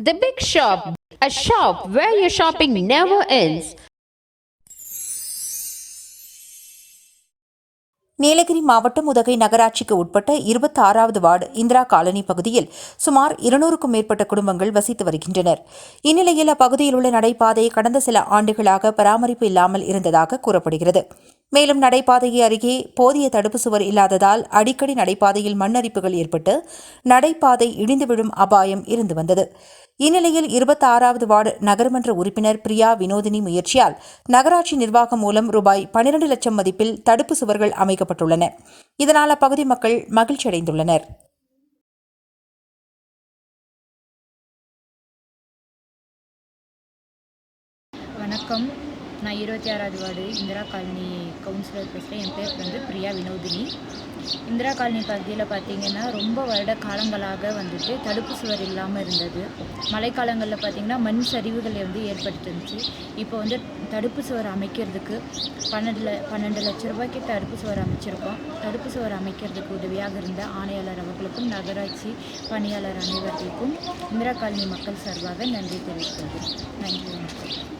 The Big Shop, a shop where your shopping never ends. Nilgiri மாவட்டம் உதகை நகராட்சிக்கு உட்பட்ட இருபத்தி ஆறாவது வார்டு இந்திரா காலனி பகுதியில் சுமார் இருநூறுக்கும் மேற்பட்ட குடும்பங்கள் வசித்து வருகின்றனர் இந்நிலையில் அப்பகுதியில் உள்ள நடைபாதை கடந்த சில ஆண்டுகளாக பராமரிப்பு இல்லாமல் இருந்ததாக கூறப்படுகிறது மேலும் நடைபாதையை அருகே போதிய தடுப்பு சுவர் இல்லாததால் அடிக்கடி நடைபாதையில் மண்ணரிப்புகள் ஏற்பட்டு நடைபாதை இடிந்து விழும் அபாயம் இருந்து வந்தது. இந்நிலையில் இருபத்தி ஆறாவது வார்டு நகர்மன்ற உறுப்பினர் பிரியா வினோதினி முயற்சியால் நகராட்சி நிர்வாகம் மூலம் ரூபாய் பனிரெண்டு லட்சம் மதிப்பில் தடுப்பு சுவர்கள் அமைக்கப்பட்டுள்ளன. இதனால் அப்பகுதி மக்கள் மகிழ்ச்சியடைந்துள்ளனர் வணக்கம். நான் இருபத்தி ஆறாவது வார்டு இந்திரா காலனி கவுன்சிலர் பேசுகிறேன் என் பேர் வந்து பிரியா வினோதினி. இந்திரா காலனி பகுதியில் பார்த்தீங்கன்னா ரொம்ப வருட காலங்களாக வந்துட்டு தடுப்பு சுவர் இல்லாமல் இருந்தது. மழைக்காலங்களில் பார்த்தீங்கன்னா மண் சரிவுகளை வந்து ஏற்பட்டுருந்துச்சு இப்போ வந்து தடுப்பு சுவர் அமைக்கிறதுக்கு பன்னெண்டு பன்னெண்டு லட்ச ரூபாய்க்கு தடுப்பு சுவர் அமைச்சிருக்கோம். தடுப்பு சுவர் அமைக்கிறதுக்கு உதவியாக இருந்த ஆணையாளர் அவர்களுக்கும் நகராட்சி பணியாளர் அனைவர்களுக்கும் இந்திரா காலனி மக்கள் சார்பாக நன்றி தெரிவிக்கிறது நன்றி வணக்கம்